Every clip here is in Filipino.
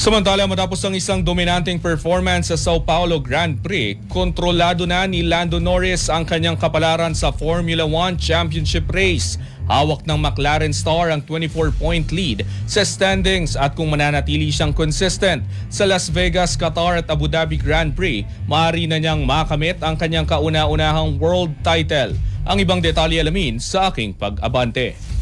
Samantala matapos ang isang dominanteng performance sa Sao Paulo Grand Prix, kontrolado na ni Lando Norris ang kanyang kapalaran sa Formula 1 Championship race. Hawak ng McLaren Star ang 24-point lead sa standings at kung mananatili siyang consistent sa Las Vegas, Qatar at Abu Dhabi Grand Prix, maaari na niyang makamit ang kanyang kauna-unahang world title. Ang ibang detalye alamin sa aking pag-abante.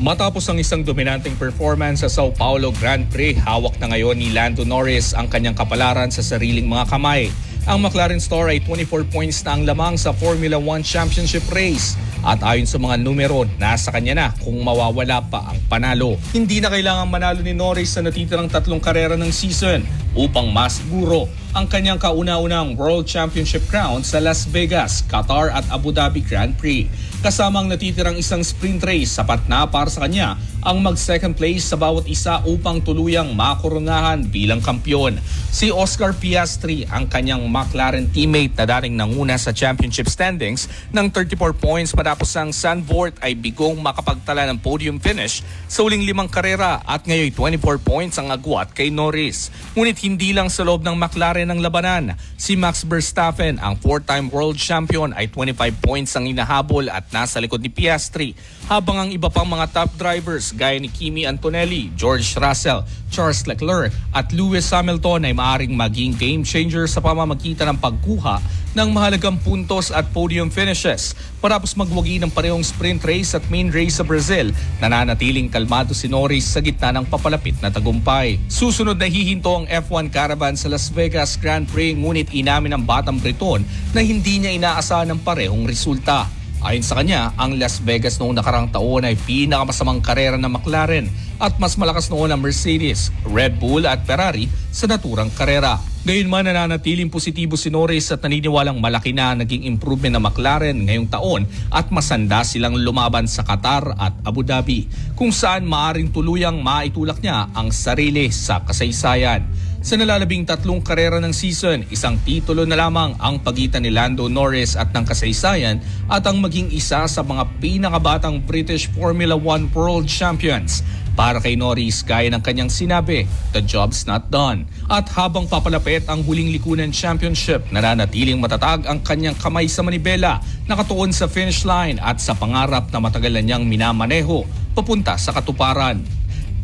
Matapos ang isang dominanteng performance sa Sao Paulo Grand Prix, hawak na ngayon ni Lando Norris ang kanyang kapalaran sa sariling mga kamay. Ang McLaren Store ay 24 points na ang lamang sa Formula 1 Championship race. At ayon sa mga numero, nasa kanya na kung mawawala pa ang panalo. Hindi na kailangan manalo ni Norris sa natitirang tatlong karera ng season upang masiguro ang kanyang kauna-unang World Championship crown sa Las Vegas, Qatar at Abu Dhabi Grand Prix. Kasamang natitirang isang sprint race, sapat na para sa kanya ang mag-second place sa bawat isa upang tuluyang makoronahan bilang kampyon. Si Oscar Piastri, ang kanyang McLaren teammate na dating nanguna sa championship standings ng 34 points matapos ang Sanford ay bigong makapagtala ng podium finish sa uling limang karera at ngayon 24 points ang agwat kay Norris. Ngunit hindi lang sa loob ng McLaren ang labanan. Si Max Verstappen, ang four-time world champion ay 25 points ang inahabol at nasa likod ni Piastri habang ang iba pang mga top drivers gaya ni Kimi Antonelli, George Russell, Charles Leclerc at Lewis Hamilton ay maaring maging game changer sa pamamagitan ng pagkuha ng mahalagang puntos at podium finishes. Matapos magwagi ng parehong sprint race at main race sa Brazil, nananatiling kalmado si Norris sa gitna ng papalapit na tagumpay. Susunod na hihinto ang F1 Caravan sa Las Vegas Grand Prix ngunit inamin ng Batang Briton na hindi niya inaasahan ng parehong resulta. Ayon sa kanya, ang Las Vegas noong nakarang taon ay pinakamasamang karera ng McLaren at mas malakas noon ang Mercedes, Red Bull at Ferrari sa naturang karera. Gayunman nananatiling positibo si Norris at naniniwalang malaki na naging improvement ng McLaren ngayong taon at masanda silang lumaban sa Qatar at Abu Dhabi kung saan maaring tuluyang maitulak niya ang sarili sa kasaysayan. Sa nalalabing tatlong karera ng season, isang titulo na lamang ang pagitan ni Lando Norris at ng kasaysayan at ang maging isa sa mga pinakabatang British Formula 1 World Champions. Para kay Norris, gaya ng kanyang sinabi, the job's not done. At habang papalapit ang huling likunan championship, nananatiling matatag ang kanyang kamay sa manibela, nakatuon sa finish line at sa pangarap na matagal na niyang minamaneho papunta sa katuparan.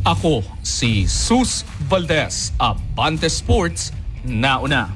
Ako si Sus Valdez, Abante Sports, nauna.